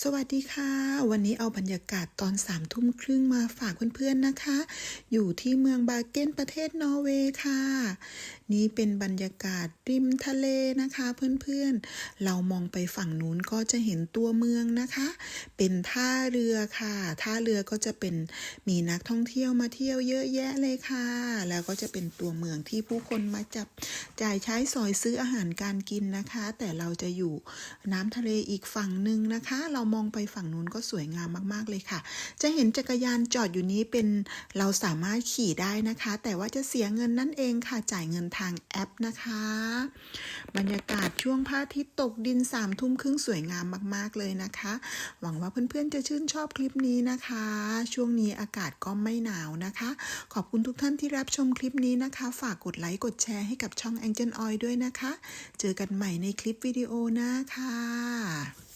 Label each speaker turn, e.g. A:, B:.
A: สวัสดีค่ะ วันนี้เอาบรรยากาศตอนสามทุ่มครึ่งมาฝากเพื่อนๆนะคะ อยู่ที่เมืองบาเกนประเทศนอร์เวย์ค่ะ นี่เป็นบรรยากาศริมทะเลนะคะเพื่อนๆ เรามองไปฝั่งนู้นก็จะเห็นตัวเมืองนะคะ เป็นท่าเรือค่ะ ท่าเรือก็จะเป็นมีนักท่องเที่ยวมาเที่ยวเยอะแยะเลยค่ะ แล้วก็จะเป็นตัวเมืองที่ผู้คนมาจับจ่ายใช้สอยซื้ออาหารการกินนะคะ แต่เราจะอยู่น้ำทะเลอีกฝั่งหนึ่งนะคะเรามองไปฝั่งนู้นก็สวยงามมากๆเลยค่ะ จะเห็นจักรยานจอดอยู่นี้เป็นเราสามารถขี่ได้นะคะ แต่ว่าจะเสียเงินนั่นเองค่ะจ่ายเงินทางแอปนะคะ บรรยากาศช่วงพระอาทิตย์ตกดินสามทุ่มครึ่งสวยงามมากๆเลยนะคะ หวังว่าเพื่อนๆจะชื่นชอบคลิปนี้นะคะ ช่วงนี้อากาศก็ไม่หนาวนะคะ ขอบคุณทุกท่านที่รับชมคลิปนี้นะคะ ฝากกดไลค์กดแชร์ให้กับช่อง Angel Oil ด้วยนะคะ เจอกันใหม่ในคลิปวิดีโอหน้าค่ะ